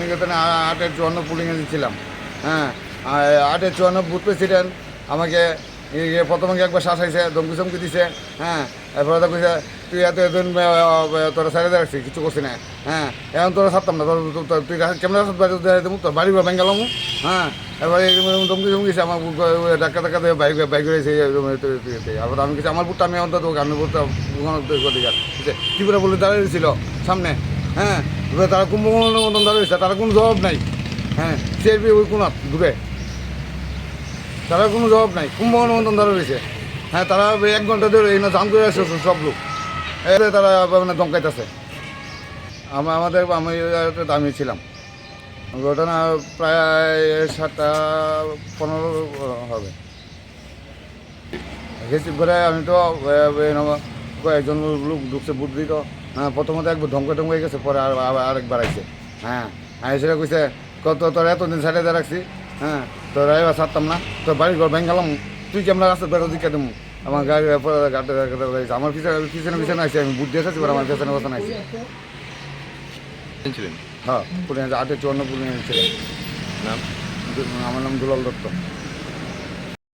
নিকেতনে আটের চুয়ান্ন পুলিংয়ে ছিলাম হ্যাঁ আটের চুয়ান্ন বুথ প্রেসিডেন্ট আমাকে প্রথমে একবার শাসাইছে ধমকি চমকি দিছে হ্যাঁ এরপরে তো কইছে, তুই এত এতদিন তোরা সাইডে রাখছি, কিছু করছি না। হ্যাঁ এখন তোরা ছাড়তাম না, তোর তুই ক্যামেরা বাড়ি দেবো, তোর বাড়ি বেঙ্গালাম হ্যাঁ এবারে ধমকি চমকি আমার ডাক্কা ডাক্কা দিয়ে বাইক বাইক রয়েছে আবার আমি কিছু আমার বুটটা আমি অন্তত আমি বুটটা ত্রিপুরা বলে দাঁড়িয়েছিল সামনে হ্যাঁ এবার তারা কুম্ভকর্ণের মতন দাঁড়িয়েছে তারা কোনো জবাব নাই। হ্যাঁ সিআরপি ওই কোনাত দূরে তারা কোনো জবাব নাই কুম্ভকর্ণের মতন রয়েছে হ্যাঁ তারা এক ঘণ্টা ধরে এই না জাম করে আসছে সব লোক। এতে তারা মানে দমকাইতেছে আমাদের আমি আমি ছিলাম। ঘটনা প্রায় সাতটা পনেরো হবে। রিসিভ করে আমি তো কয়েকজন লোক ঢুকছে বুট দিত হ্যাঁ প্রথমত একবার ধমকে টমকে গেছে পরে আর আরেকবার আইছে। হ্যাঁ আমি সেটা কইছে কত তোর এতদিন সাইডে দিয়ে রাখছি? হ্যাঁ তোর এবার ছাড়তাম না। তোর বাড়ির ঘর ভেঙ্গালাম তুই কেমন রাস্তা বেরো দিকে দেবো আমার গাড়ি গাড়ি আমার পিছনে পিছনে পিছনে আইসি আমি বুট দিয়ে আসছি আমার পিছনে আইসি ছিলেন? হ্যাঁ পুলিশ আটে চুয়ান্ন পুলিশ ছিলেন। নাম? আমার নাম দুলাল দত্ত।